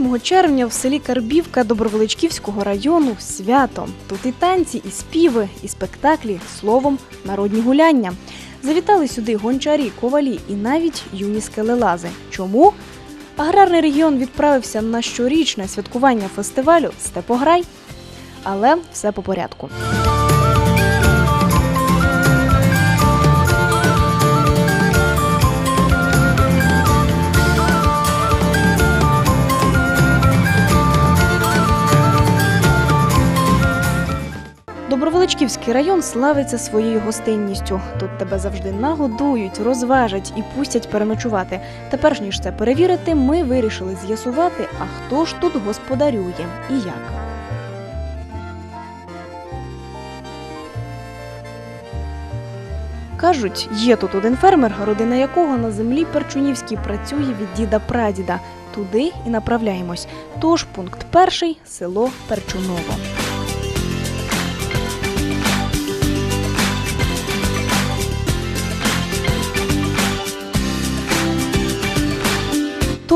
8 червня в селі Карбівка Добровеличківського району свято. Тут і танці, і співи, і спектаклі, словом, народні гуляння. Завітали сюди гончарі, ковалі і навіть юні скелелази. Чому? Аграрний регіон відправився на щорічне святкування фестивалю Степограй. Але все по порядку. Добровеличківський район славиться своєю гостинністю. Тут тебе завжди нагодують, розважать і пустять переночувати. Тепер ніж це перевірити, ми вирішили з'ясувати, а хто ж тут господарює і як. Кажуть, є тут один фермер, родина якого на землі Перчунівській працює від діда прадіда. Туди і направляємось. Тож пункт перший село Перчуново.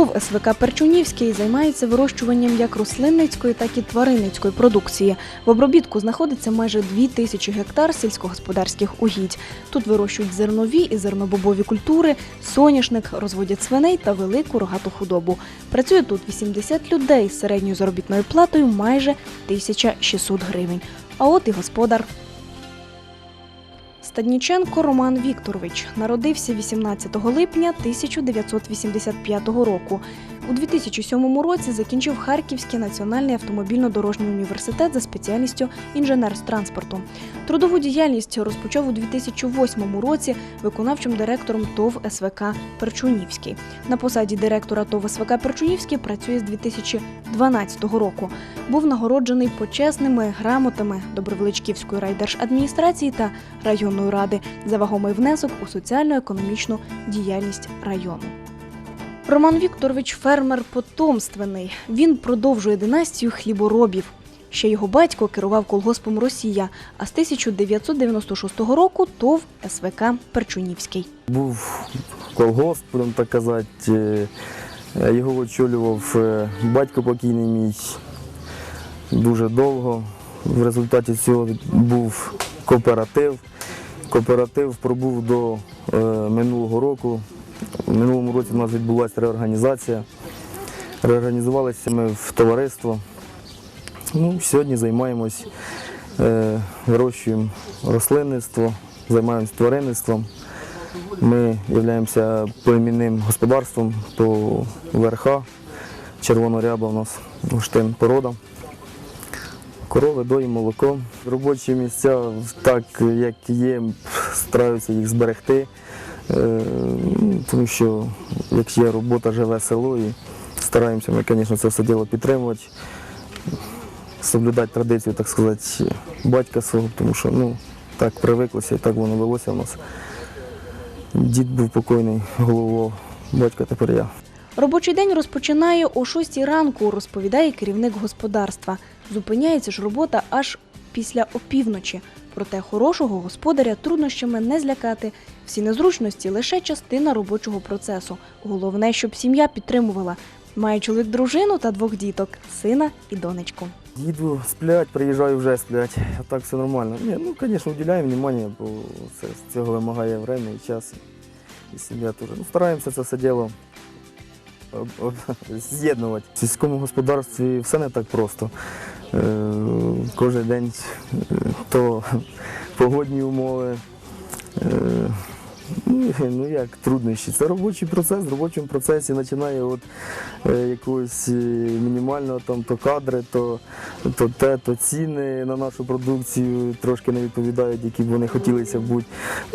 ТОВ СВК Перчунівський займається вирощуванням як рослинницької, так і тваринницької продукції. В обробітку знаходиться майже дві тисячі гектар сільськогосподарських угідь. Тут вирощують зернові і зернобобові культури, соняшник, розводять свиней та велику рогату худобу. Працює тут 80 людей з середньою заробітною платою майже 1600 гривень. А от і господар. Стадніченко Роман Вікторович народився 18 липня 1985 року. У 2007 році закінчив Харківський національний автомобільно-дорожній університет за спеціальністю інженер з транспорту. Трудову діяльність розпочав у 2008 році виконавчим директором ТОВ СВК Перчунівський. На посаді директора ТОВ СВК Перчунівський працює з 2012 року. Був нагороджений почесними грамотами Добровеличківської райдержадміністрації та районної ради за вагомий внесок у соціально-економічну діяльність району. Роман Вікторович фермер потомственний. Він продовжує династію хліборобів. Ще його батько керував колгоспом Росія, а з 1996 року ТОВ СВК Перчунівський. Був колгосп, будемо так казати. е, Його очолював е, батько покійний мій дуже довго. В результаті цього був кооператив. Кооператив пробув до е, минулого року. У минулому році у нас відбулася реорганізація. Реорганізувалися ми в товариство. Ну, сьогодні займаємось, е, вирощуємо рослинництво, займаємось тваринництвом. Ми являємося племінним господарством по ВРХ, червоноряба у нас штин порода. Корови, дої, молоко. Робочі місця, так як є, стараються їх зберегти, тому що як є робота, живе село і стараємося ми, звісно, це все діло підтримувати, соблюдати традицію, так сказати, батька свого, тому що ну, так привиклося і так воно велося в нас. Дід був покойний, головував, батько тепер я. Робочий день розпочинає о 6 ранку, розповідає керівник господарства. Зупиняється ж робота аж після опівночі. Проте хорошого господаря труднощами не злякати. Всі незручності лише частина робочого процесу. Головне, щоб сім'я підтримувала. Має чоловік дружину та двох діток сина і донечку. Їду сплять, приїжджаю вже сплять, а так все нормально. Ні, ну, звісно, уділяємо увагу, бо це, цього вимагає время і час. І сім'я теж. Ну, стараємося це все діло з'єднувати. В сільському господарстві все не так просто. Е, кожен день е, то погодні умови. Е, ну, ну як труднощі. Це робочий процес. В робочому процесі починає е, якогось мінімального там то кадри, то, то те, то ціни на нашу продукцію трошки не відповідають, які б вони хотілися бути.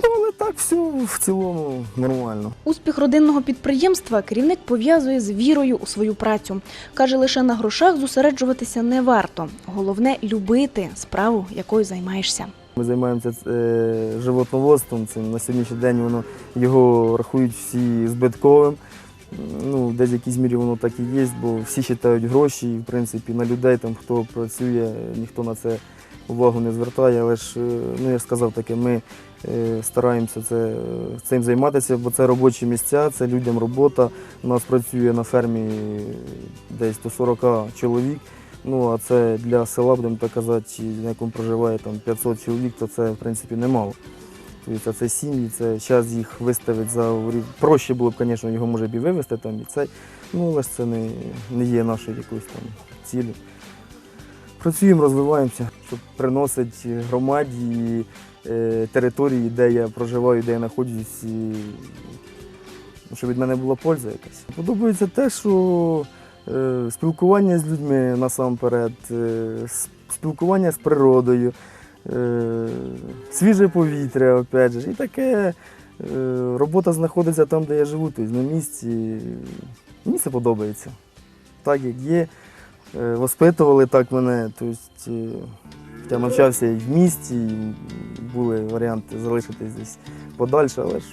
Ну, все в цілому нормально. Успіх родинного підприємства керівник пов'язує з вірою у свою працю. Каже, лише на грошах зосереджуватися не варто. Головне любити справу, якою займаєшся. Ми займаємося е, животноводством. Це на сьогоднішній день воно його рахують всі збитковим. Ну, десь в якійсь мірі воно так і є, бо всі вважають гроші, і в принципі на людей, там, хто працює, ніхто на це увагу не звертає. Але ж, е, ну я ж сказав таке, ми стараємося це, е, цим займатися, бо це робочі місця, це людям робота. У нас працює на фермі десь до 40 чоловік. Ну, а це для села, будемо так казати, на якому проживає там 500 чоловік, то це в принципі немало. Тобто це сім'ї, це зараз їх виставити за проще було б, звісно, його може б і вивезти там і цей. Ну, але ж це не, не є нашою якоюсь там цілі. Працюємо, розвиваємося, щоб приносити громаді е, території, де я проживаю, де я знаходжусь, і ну, щоб від мене була польза якась. Подобається те, що е, спілкування з людьми насамперед, е, спілкування з природою, е, свіже повітря, опять же, і таке. е, Робота знаходиться там, де я живу, тобто на місці. Мені це подобається. Так як є. Е, Воспитували так мене. Тобто, е, я навчався і в місті, і були варіанти залишитись десь подальше, але ж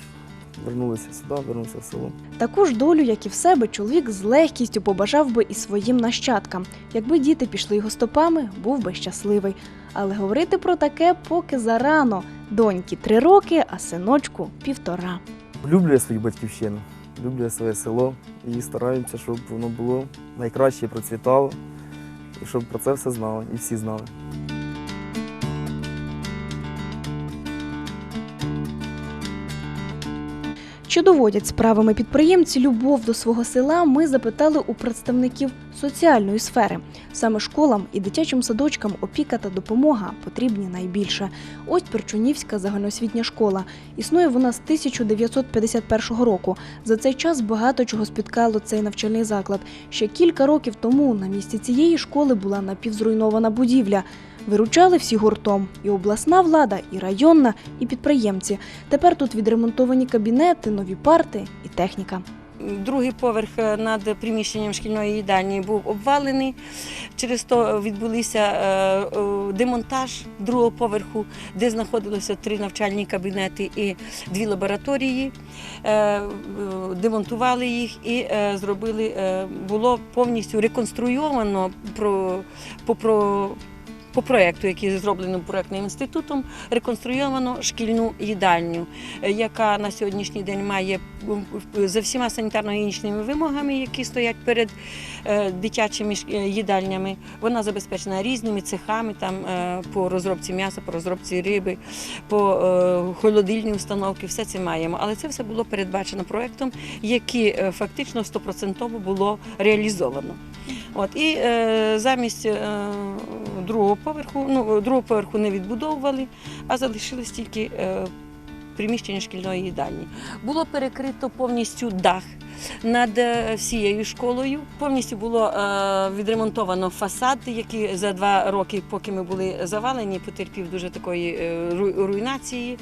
вернулися сюди, вернувся в село. Таку ж долю, як і в себе, чоловік з легкістю побажав би і своїм нащадкам. Якби діти пішли його стопами, був би щасливий. Але говорити про таке поки зарано. Доньки три роки, а синочку півтора. Люблю я свою батьківщину, люблю я своє село і стараємося, щоб воно було найкраще процвітало, і щоб про це все знали і всі знали. Чи доводять справами підприємці любов до свого села? Ми запитали у представників соціальної сфери. Саме школам і дитячим садочкам опіка та допомога потрібні найбільше. Ось Перчунівська загальноосвітня школа. Існує вона з 1951 року. За цей час багато чого спіткало цей навчальний заклад. Ще кілька років тому на місці цієї школи була напівзруйнована будівля. Виручали всі гуртом і обласна влада, і районна, і підприємці. Тепер тут відремонтовані кабінети, нові парти і техніка. Другий поверх е, над приміщенням шкільної їдальні був обвалений. Через то відбулися е, е, демонтаж другого поверху, де знаходилося три навчальні кабінети і дві лабораторії. Е, е, Демонтували їх і е, зробили, е, було повністю реконструйовано по, по проєкту, який зроблений проєктним інститутом, реконструйовано шкільну їдальню, е, яка на сьогоднішній день має за всіма санітарно-гігієнічними вимогами, які стоять перед е, дитячими е, їдальнями. Вона забезпечена різними цехами там, по розробці м'яса, по розробці риби, по холодильній установці, все це маємо. Але це все було передбачено проєктом, який фактично стопроцентово було реалізовано. От, і е, замість е, другого поверху, ну, другого поверху не відбудовували, а залишились тільки е, приміщення шкільної їдальні. Було перекрито повністю дах над е, всією школою. Повністю було е, відремонтовано фасад, який за два роки, поки ми були завалені, потерпів дуже такої ру- руйнації.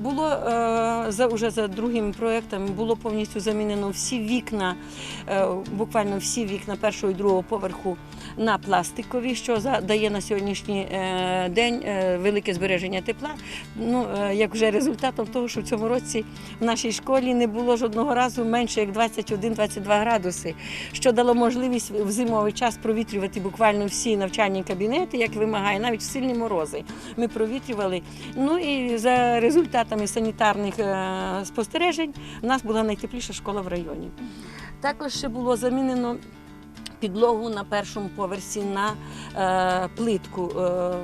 Було е, за уже за другими проектами було повністю замінено всі вікна, е, буквально всі вікна першого і другого поверху на пластикові, що дає на сьогоднішній е, день велике збереження тепла. Ну, як вже результатом того, що в цьому році в нашій школі не було жодного разу менше як 21-22 градуси, що дало можливість в зимовий час провітрювати буквально всі навчальні кабінети, як вимагає, навіть сильні морози. Ми провітрювали. Ну і за результатами санітарних е, спостережень у нас була найтепліша школа в районі. Також ще було замінено підлогу на першому поверсі на е, плитку е,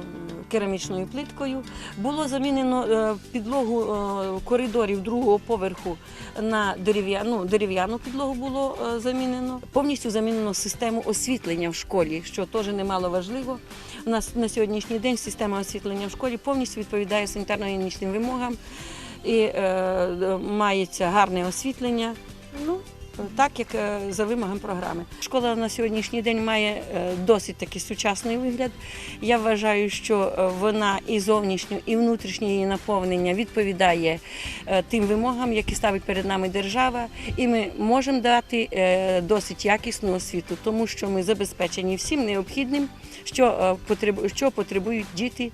керамічною плиткою. Було замінено підлогу коридорів другого поверху на дерев'яну дерев'яну підлогу було замінено. Повністю замінено систему освітлення в школі, що теж немало важливо. У нас на сьогоднішній день система освітлення в школі повністю відповідає санітарно-гігієнічним вимогам і е, мається гарне освітлення. Ну, так як е, за вимогами програми. Школа на сьогоднішній день має е, досить такий сучасний вигляд. Я вважаю, що е, вона і зовнішнє, і внутрішнє її наповнення відповідає тим вимогам, які ставить перед нами держава, і ми можемо дати досить якісну освіту, тому що ми забезпечені всім необхідним, що, е, що потребують діти,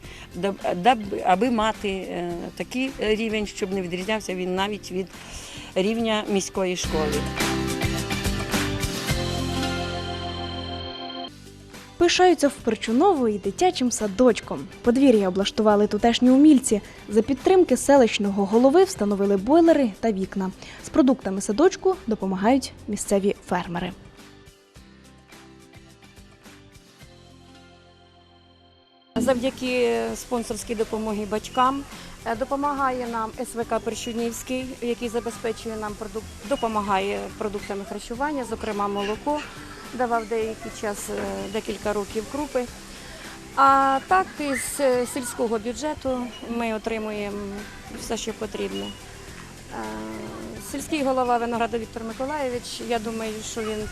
аби мати е, такий рівень, щоб не відрізнявся він навіть від рівня міської школи. Пишаються в і дитячим садочком. Подвір'я облаштували тутешні умільці. За підтримки селищного голови встановили бойлери та вікна. З продуктами садочку допомагають місцеві фермери. Завдяки спонсорській допомогі батькам. Е, Допомагає нам СВК Першунівський, який забезпечує нам продукт, допомагає продуктами харчування, зокрема молоко. Давав деякий час, е, декілька років крупи. А так із е, сільського бюджету ми отримуємо все, що потрібно. Сільський голова Винограда Віктор Миколаєвич, я думаю, що він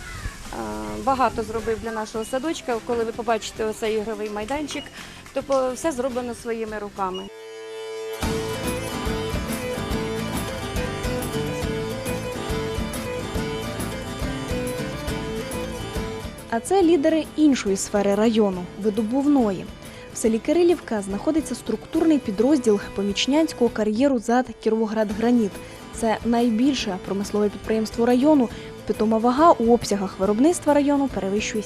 багато зробив для нашого садочка. Коли ви побачите оцей ігровий майданчик, то все зроблено своїми руками. А це лідери іншої сфери району видобувної. В селі Кирилівка знаходиться структурний підрозділ помічнянського кар'єру ЗАД Кіровоградграніт. Це найбільше промислове підприємство району. Питома вага у обсягах виробництва району перевищує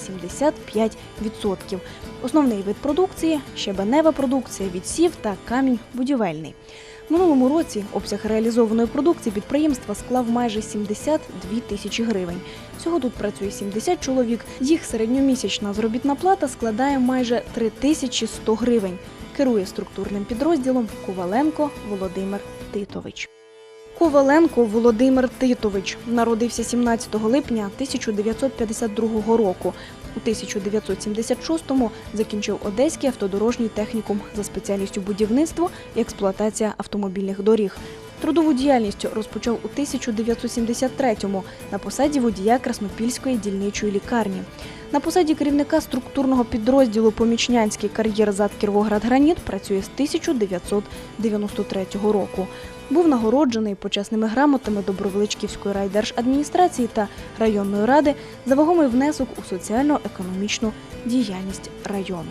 75%. Основний вид продукції щебенева продукція, відсів та камінь будівельний. Минулому році обсяг реалізованої продукції підприємства склав майже 72 тисячі гривень. Всього тут працює 70 чоловік. Їх середньомісячна заробітна плата складає майже 3100 гривень. Керує структурним підрозділом Коваленко Володимир Титович. Коваленко Володимир Титович народився 17 липня 1952 року. У 1976-му закінчив Одеський автодорожній технікум за спеціальністю будівництво і експлуатація автомобільних доріг. Трудову діяльність розпочав у 1973-му на посаді водія Краснопільської дільничої лікарні. На посаді керівника структурного підрозділу Помічнянський кар'єр ЗАД Кіровоградграніт працює з 1993 року. Був нагороджений почесними грамотами Добровеличківської райдержадміністрації та районної ради за вагомий внесок у соціально-економічну діяльність району.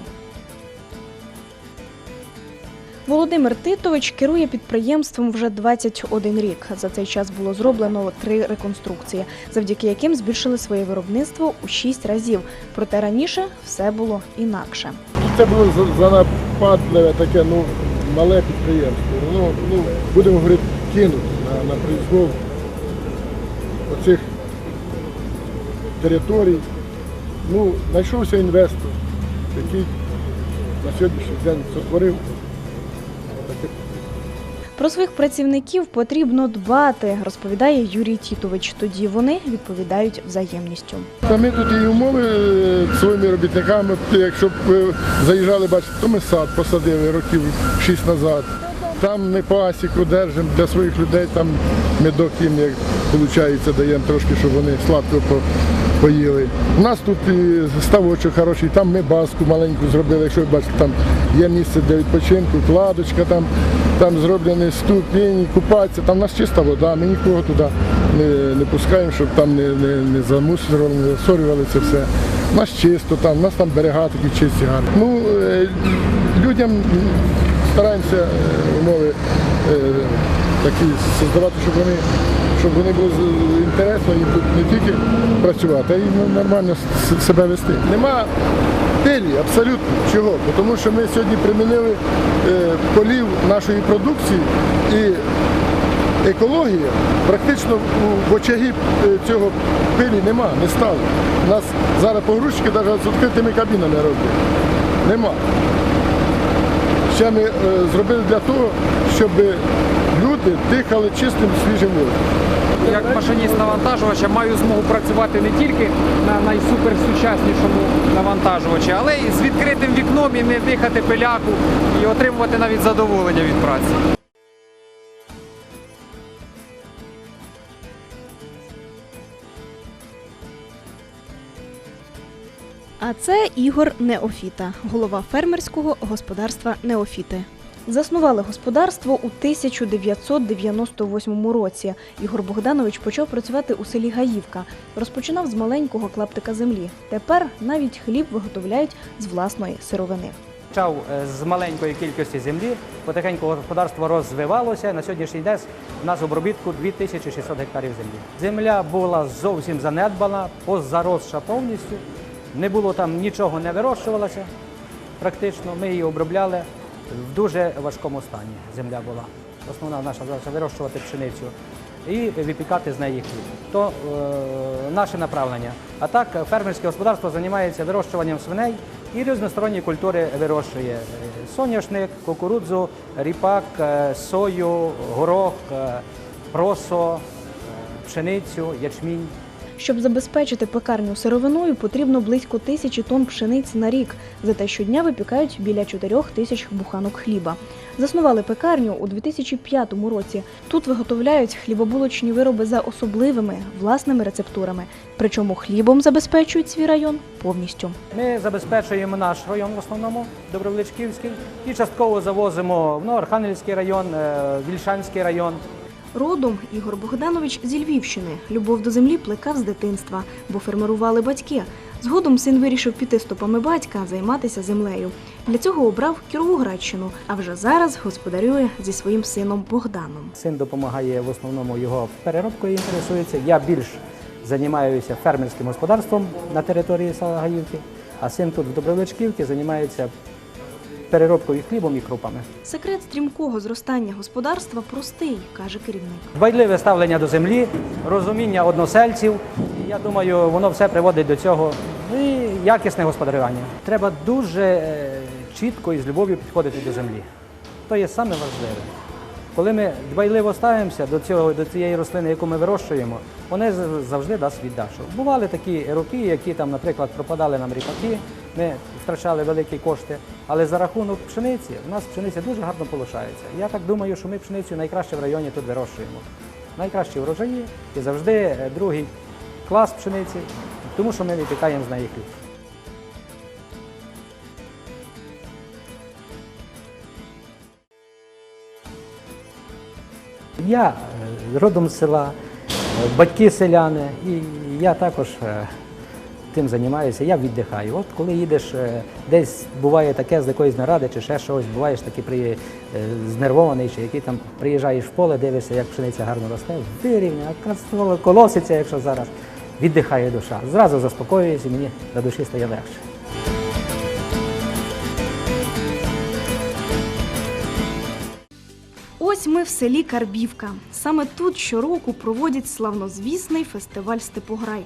Володимир Титович керує підприємством вже 21 рік. За цей час було зроблено три реконструкції, завдяки яким збільшили своє виробництво у 6 разів. Проте раніше все було інакше. Це було за- занападливе таке, ну, мале підприємство. Воно, ну, будемо говорити, кинути на, на произвол оцих територій. Ну, знайшовся інвестор, який на сьогоднішній день сотворив Про своїх працівників потрібно дбати, розповідає Юрій Тітович. Тоді вони відповідають взаємністю. Та ми тут і умови е, своїми робітниками, якщо б заїжджали, бачите, то ми сад посадили років шість назад. Там ми пасіку держимо для своїх людей, там медок їм, як виходить, даємо трошки, щоб вони сладко поїли. У нас тут ставочок хороший, там ми баску маленьку зробили, якщо ви бачите, там є місце для відпочинку, кладочка, там, там зроблені ступені, купатися, там у нас чиста вода, ми нікого туди не, не пускаємо, щоб там не, не, не замусорювали, не засорювали це все. У нас чисто, там, у нас там берега такі чисті гарні. Ну, е, людям стараємося е, умови е, такі создавати, щоб вони, щоб вони були інтересно їм тут не тільки працювати, а й ну, нормально себе вести. Нема пилі абсолютно чого, тому що ми сьогодні примінили е, полів нашої продукції і екологія практично в очагі е, цього пилі нема, не стало. У нас зараз погрузчики навіть з відкритими кабінами роблять. Нема. Ще ми е, зробили для того, щоб люди дихали чистим свіжим воздухом. Як машиніст навантажувача маю змогу працювати не тільки на найсуперсучаснішому навантажувачі, але й з відкритим вікном і не дихати пиляку і отримувати навіть задоволення від праці. А це Ігор Неофіта, голова фермерського господарства Неофіти. Заснували господарство у 1998 році. Ігор Богданович почав працювати у селі Гаївка. Розпочинав з маленького клаптика землі. Тепер навіть хліб виготовляють з власної сировини. Почав е, з маленької кількості землі, потихеньку господарство розвивалося. На сьогоднішній день у нас обробітку 2600 гектарів землі. Земля була зовсім занедбана, позаросша повністю. Не було там нічого не вирощувалося практично. Ми її обробляли в дуже важкому стані. Земля була. Основна наша задача вирощувати пшеницю і випікати з неї хліб. То е, наше направлення. А так, фермерське господарство займається вирощуванням свиней і різносторонні культури вирощує. Соняшник, кукурудзу, ріпак, е, сою, горох, е, просо, е, пшеницю, ячмінь. Щоб забезпечити пекарню сировиною, потрібно близько тисячі тонн пшениці на рік. Зате щодня випікають біля 4 тисяч буханок хліба. Заснували пекарню у 2005 році. Тут виготовляють хлібобулочні вироби за особливими власними рецептурами. Причому хлібом забезпечують свій район повністю. Ми забезпечуємо наш район в основному Добровеличківський і частково завозимо в Новоархангельський район, е, Вільшанський район. Родом Ігор Богданович зі Львівщини. Любов до землі плекав з дитинства, бо фермерували батьки. Згодом син вирішив піти стопами батька, займатися землею. Для цього обрав Кіровоградщину, а вже зараз господарює зі своїм сином Богданом. Син допомагає в основному його переробкою інтересується. Я більш займаюся фермерським господарством на території села Гаївки, а син тут в Добровеличківці займається переробкою хлібом і крупами. Секрет стрімкого зростання господарства простий, каже керівник. Дбайливе ставлення до землі, розуміння односельців. І Я думаю, воно все приводить до цього. Ну І якісне господарювання. Треба дуже е, чітко і з любов'ю підходити до землі. То є саме важливе. Коли ми дбайливо ставимося до цього, до цієї рослини, яку ми вирощуємо, вони завжди дасть віддачу. Бували такі роки, які там, наприклад, пропадали нам ріпаки, ми втрачали великі кошти, але за рахунок пшениці у нас пшениця дуже гарно получається. Я так думаю, що ми пшеницю найкраще в районі тут вирощуємо. Найкращі врожаї і завжди е, другий клас пшениці, тому що ми випікаємо з неї хліб. Я е, родом з села, е, батьки селяни, і я також тим займаюся, я віддихаю. От коли їдеш е, десь буває таке з якоїсь наради чи ще щось, буваєш такий при, е, знервований, чи який там приїжджаєш в поле, дивишся, як пшениця гарно росте, вирівня, колоситься, якщо зараз. Віддихає душа. Зразу заспокоююся, і мені на душі стає легше. Ось ми в селі Карбівка. Саме тут щороку проводять славнозвісний фестиваль Степограй.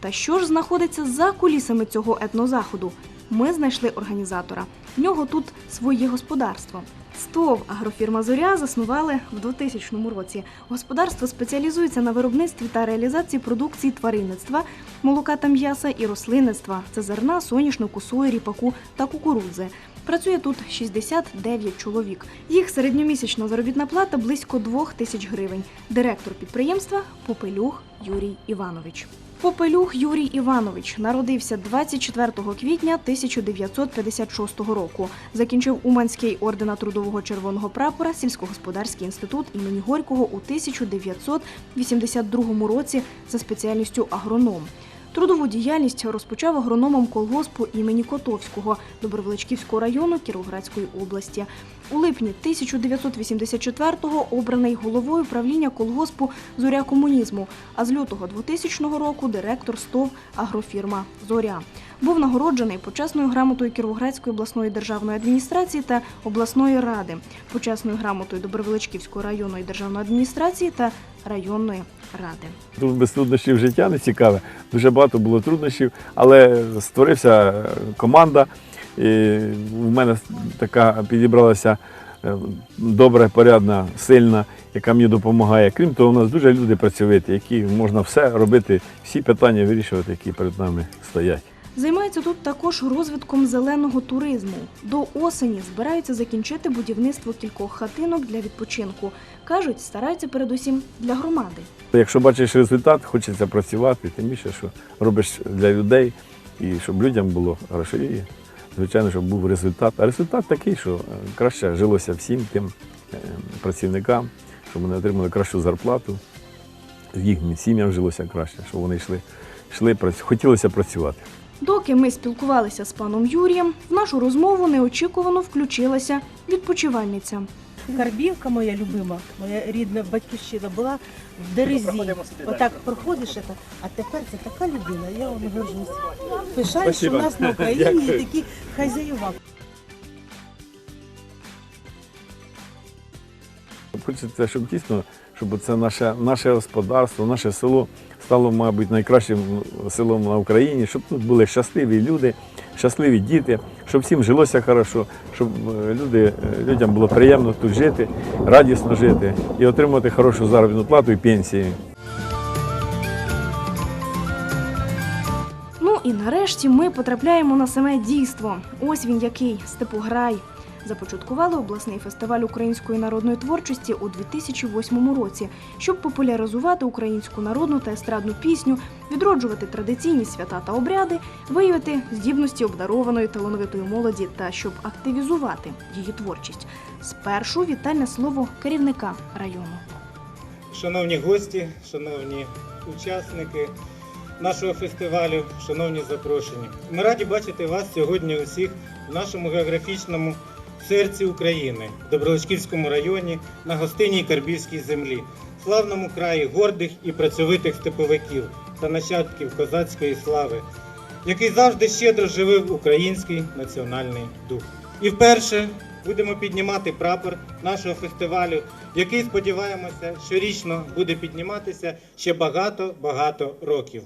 Та що ж знаходиться за кулісами цього етнозаходу? Ми знайшли організатора. В нього тут своє господарство. СТОВ агрофірма Зоря заснували в 2000 році. Господарство спеціалізується на виробництві та реалізації продукції тваринництва, молока та м'яса і рослинництва. Це зерна, соняшнику, сої, ріпаку та кукурудзи. Працює тут 69 чоловік. Їх середньомісячна заробітна плата близько 2 тисяч гривень. Директор підприємства Попелюх Юрій Іванович. Попелюх Юрій Іванович народився 24 квітня 1956 року. Закінчив Уманський ордена Трудового Червоного прапора, сільськогосподарський інститут імені Горького у 1982 році за спеціальністю агроном. Трудову діяльність розпочав агрономом колгоспу імені Котовського Добровеличківського району Кіровоградської області. У липні 1984-го обраний головою правління колгоспу Зоря комунізму, а з лютого 2000 року директор СТОВ агрофірма Зоря. Був нагороджений почесною грамотою Кіровоградської обласної державної адміністрації та обласної ради, почесною грамотою Добровеличківської районної державної адміністрації та районної ради. Тут без труднощів життя не цікаве. Дуже багато було труднощів, але створився е, команда. І в мене така підібралася е, добра, порядна, сильна, яка мені допомагає. Крім того, у нас дуже люди працьовиті, які можна все робити, всі питання вирішувати, які перед нами стоять. Займаються тут також розвитком зеленого туризму. До осені збираються закінчити будівництво кількох хатинок для відпочинку. Кажуть, стараються передусім для громади. Якщо бачиш результат, хочеться працювати, тим більше, що робиш для людей і щоб людям було хорошо. Звичайно, щоб був результат. А результат такий, що е, краще жилося всім тим е, працівникам, щоб вони отримали кращу зарплату, їхнім сім'ям жилося краще, щоб вони йшли, йшли хотілося працювати. Доки ми спілкувалися з паном Юрієм, в нашу розмову неочікувано включилася відпочивальниця. Карбівка моя любима, моя рідна батьківщина була в Дерезі. Отак проходиш, це, а тепер це така людина, я вам горжусь. Пишаюсь, що в нас на Україні є такі хазяїва. Хочеться, щоб дійсно, щоб це наше, наше господарство, наше село стало, мабуть, найкращим селом на Україні, щоб тут були щасливі люди, щасливі діти, щоб всім жилося хорошо, щоб е, люди, е, людям було приємно тут жити, радісно жити і отримати хорошу заробітну плату і пенсію. Ну і нарешті ми потрапляємо на саме дійство. Ось він який Степограй. Започаткували обласний фестиваль української народної творчості у 2008 році, щоб популяризувати українську народну та естрадну пісню, відроджувати традиційні свята та обряди, виявити здібності обдарованої талановитої молоді та щоб активізувати її творчість. Спершу вітальне слово керівника району. Шановні гості, шановні учасники нашого фестивалю, шановні запрошені. Ми раді бачити вас сьогодні усіх в нашому географічному серці України, в Доброличківському районі, на гостинній Карбівській землі, славному краї гордих і працьовитих степовиків та нащадків козацької слави, який завжди щедро живив український національний дух. І вперше будемо піднімати прапор нашого фестивалю, який сподіваємося щорічно буде підніматися ще багато-багато років.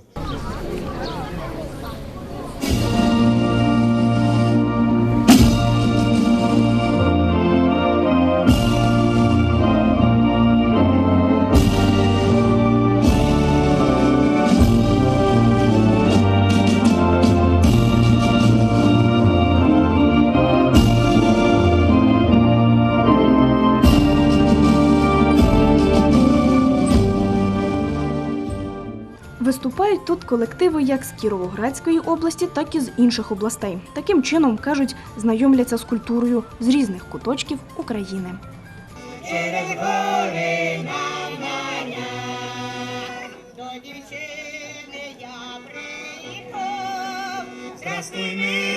Колективи як з Кіровоградської області, так і з інших областей. Таким чином кажуть, знайомляться з культурою з різних куточків України. долі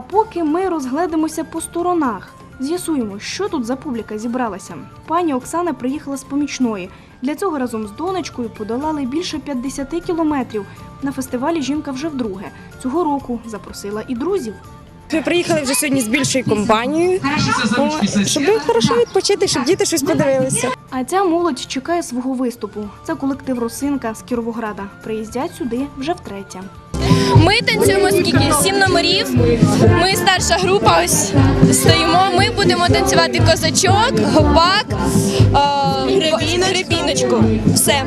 А поки ми розгледимося по сторонах, з'ясуємо, що тут за публіка зібралася. Пані Оксана приїхала з помічної. Для цього разом з донечкою подолали більше 50 кілометрів. На фестивалі жінка вже вдруге. Цього року запросила і друзів. Ми приїхали вже сьогодні з більшою компанією, щоб хорошо відпочити, щоб діти щось подивилися. А ця молодь чекає свого виступу. Це колектив Росинка з Кіровограда. Приїздять сюди вже втретє. Ми танцюємо скільки? Сім номерів. Ми старша група. Ось стоїмо. Ми будемо танцювати козачок, гопак, е, гребіночку. Все.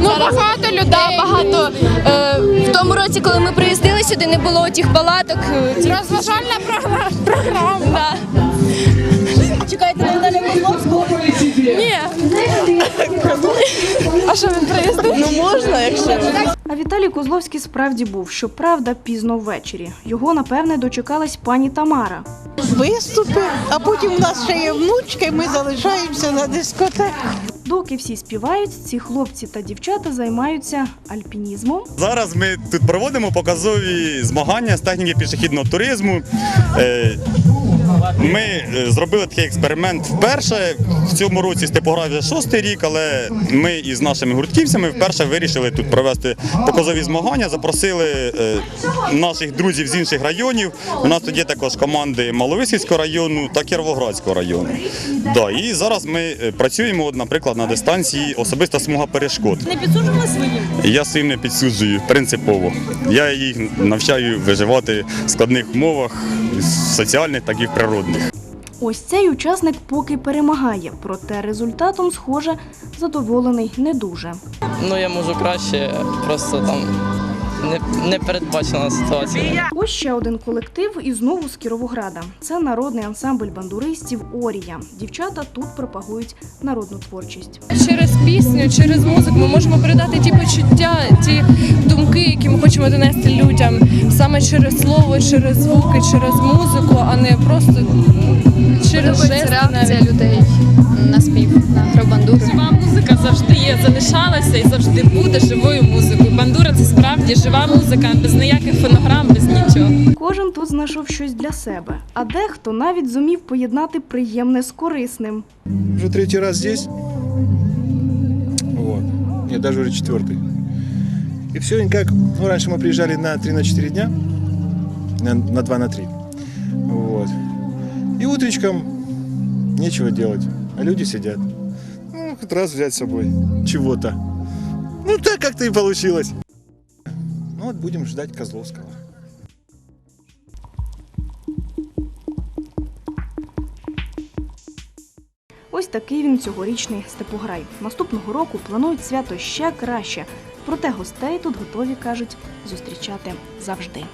Ну багато людей, багато. Е, в тому році, коли ми приїздили сюди, не було тих палаток. Розважальна програма. Да. Чекаєте на Козловську? А що він приїздив? Ну можна, якщо. А Віталій Козловський справді був, щоправда, пізно ввечері. Його, напевне, дочекалась пані Тамара. Виступи, а потім у нас ще є внучки, ми залишаємося на дискотеку. Доки всі співають, ці хлопці та дівчата займаються альпінізмом, Зараз ми тут проводимо показові змагання з техніки пішохідного туризму. Ми е, зробили такий експеримент вперше. В цьому році Степограй вже шостий рік, але ми із нашими гуртківцями вперше вирішили тут провести показові змагання. Запросили е, наших друзів з інших районів. У нас тут є також команди Маловисівського району та Кіровоградського району. Да, і зараз ми е, працюємо, от, наприклад, на дистанції особиста смуга перешкод. Не підсуджували своїм? Я своїм не підсуджую принципово. Я їх навчаю виживати в складних умовах, соціальних, так і в природних. Ось цей учасник поки перемагає, проте результатом, схоже, задоволений не дуже. Ну я можу краще, просто там непередбачена ситуація. Ось ще один колектив і знову з Кіровограда. Це народний ансамбль бандуристів Орія. Дівчата тут пропагують народну творчість. Через пісню, через музику ми можемо передати ті почуття, ті думки, які ми хочемо донести людям саме через слово, через звуки, через музику, а не просто через жести навіть. людей на спів на гробан народу. Жива музика завжди є, залишалася і завжди буде живою музикою. Бандура це справді жива музика, без ніяких фонограм, без нічого. Кожен тут знайшов щось для себе, а дехто навіть зумів поєднати приємне з корисним. Уже третий раз здесь. Вот. Нет, даже уже четвертый. И все никак. Ну, раньше мы приезжали на 3 на 4 дня. На, на 2 на 3. Вот. И утречком нечего делать. А люди сидят. Ну, хоть раз взять с собой чего-то. Ну, так как-то и получилось. Ну, вот будем ждать Козловского. Ось такий він цьогорічний степограй. Наступного року планують свято ще краще. Проте гостей тут готові кажуть зустрічати завжди.